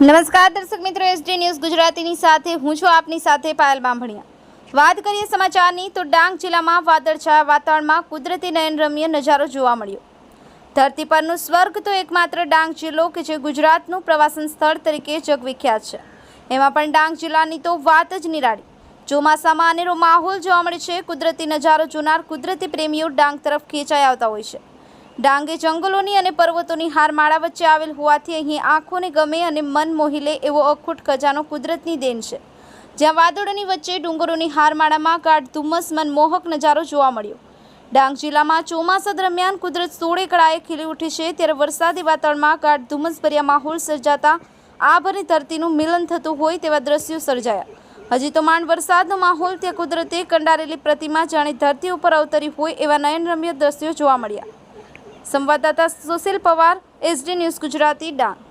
નમસ્કાર દર્શક મિત્રો, એસડી ન્યૂઝ ગુજરાતીની સાથે હું છું આપની સાથે પાયલ બાંભણિયા. વાત કરીએ સમાચારની તો ડાંગ જિલ્લામાં વાદળછાયા વાતાવરણમાં કુદરતી નયનરમ્ય નજારો જોવા મળ્યો. ધરતી પરનું સ્વર્ગ તો એકમાત્ર ડાંગ જિલ્લો કે જે ગુજરાતનું પ્રવાસન સ્થળ તરીકે જગવિખ્યાત છે. એમાં પણ ડાંગ જિલ્લાની તો વાત જ નિરાળી. ચોમાસામાં અનેરો માહોલ જોવા મળે છે. કુદરતી નજારો જોનાર કુદરતી પ્રેમીઓ ડાંગ તરફ ખેંચાઈ આવતા હોય છે. ડાંગ જંગલોની અને પર્વતોની હારમાળા વચ્ચે આવેલ હોવાથી અહીં આંખોને ગમે અને મન મોહી લે એવો અખૂટ ખજાનો કુદરતની દેન છે. જ્યાં વાદળોની વચ્ચે ડુંગરોની હારમાળામાં ગાઢ ધુમ્મસ મનમોહક નજારો જોવા મળ્યો. ડાંગ જિલ્લામાં ચોમાસા દરમિયાન કુદરત સોળે કળાએ ખીલી ઉઠી છે ત્યારે વરસાદી વાતાવરણમાં ગાઢ ધુમ્મસભર્યા માહોલ સર્જાતા આભ અને ધરતીનું મિલન થતું હોય તેવા દ્રશ્યો સર્જાયા. હજી તો માંડ વરસાદનો માહોલ ત્યાં કુદરતે કંડારેલી પ્રતિમા જાણે ધરતી ઉપર અવતરી હોય એવા નયનરમ્ય દ્રશ્યો જોવા મળ્યા. સંવાદદાતા સુશીલ પવાર એસડી ન્યૂઝ ગુજરાતી ડાંગ.